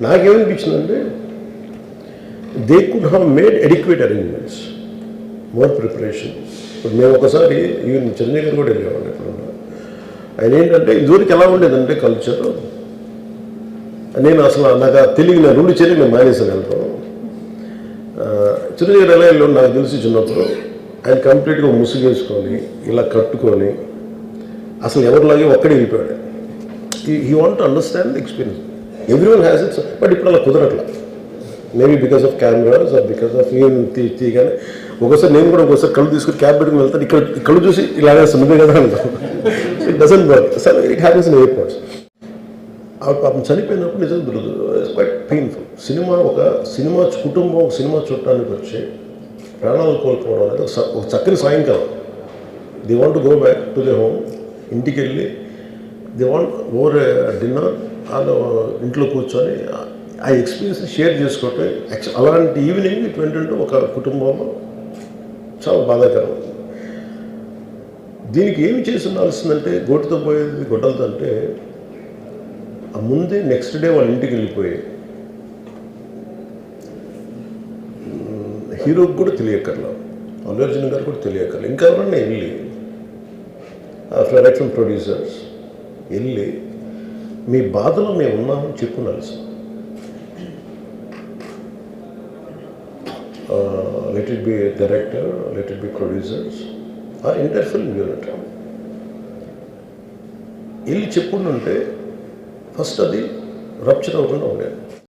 నాకేమనిపించిందంటే they could have made adequate arrangements more preparation ఇప్పుడు మేము ఒకసారి ఈవెన్ చెన్నై గారు కూడా వెళ్ళేవాళ్ళు ఎప్పుడన్నా ఆయన ఏంటంటే ఇదివరకు ఎలా ఉండేదంటే కల్చర్ నేను అసలు నాకు తెలివి నా రెండు చేరి నేను మానేసాను వెళ్తాను చిరంజీవి గారు ఎలా వెళ్ళాడు నాకు తెలిసి చిన్నప్పుడు ఆయన కంప్లీట్గా ముసుగేసుకొని ఇలా కట్టుకొని అసలు ఎవరిలాగే ఒక్కడే వెళ్ళిపోయాడు. He want understand experience every one has its but ఇప్పుడు అలా కుదరట్లా. Maybe because of cameras or because of even తీయగానే. ఒకసారి నేను కూడా ఒకసారి కళ్ళు తీసుకుని క్యాబ్ పెట్టుకుని వెళ్తాను. ఇక్కడ కళ్ళు చూసి ఇలాగే సున్నదే కదా అంటాను ఇట్ డజన్ వర్క్ సరే ఇట్ హ్యాపీస్ ఇన్ ఎయిర్పోర్ట్స్ ఆవిడ పాపం చనిపోయినప్పుడు నిజంగా దొరకదు ఇట్స్ క్వైట్ పెయిన్ఫుల్ సినిమా ఒక సినిమా కుటుంబం ఒక సినిమా చూడటానికి వచ్చి ప్రాణాలు కోల్పోవడం అనేది ఒక చక్కని సాయంకాలం. The want go back to the home ఇంటికి వెళ్ళి ది వాంట్ ఓవర్ డిన్నర్ వాళ్ళు ఇంట్లో కూర్చొని ఆ ఎక్స్పీరియన్స్ షేర్ చేసుకోవటం అలాంటి ఈవినింగ్ ఇటువంటి ఒక కుటుంబంలో చాలా బాధాకరం. దీనికి ఏమి చేసి ఉండాల్సిందంటే గోటుతో పోయేది గొడ్డలతో అంటే ఆ ముందే నెక్స్ట్ డే వాళ్ళ ఇంటికి వెళ్ళిపోయి హీరోకి కూడా తెలియక్కర్లా. అల్లు అర్జున్ గారు కూడా తెలియక్కర్లా. ఇంకా ఎవరన్నా వెళ్ళి డైరెక్షన్ ప్రొడ్యూసర్స్ వెళ్ళి మీ బాధలో మేము ఉన్నామని చెప్పున్నారు sir. Let it be director let it be producers ఆ ఇంటర్ ఫిల్మ్ యూనిట్ వెళ్ళి చెప్పుకుంటుంటే ఫస్ట్ అది రప్చర్ అవ్వకుండా ఉండేది.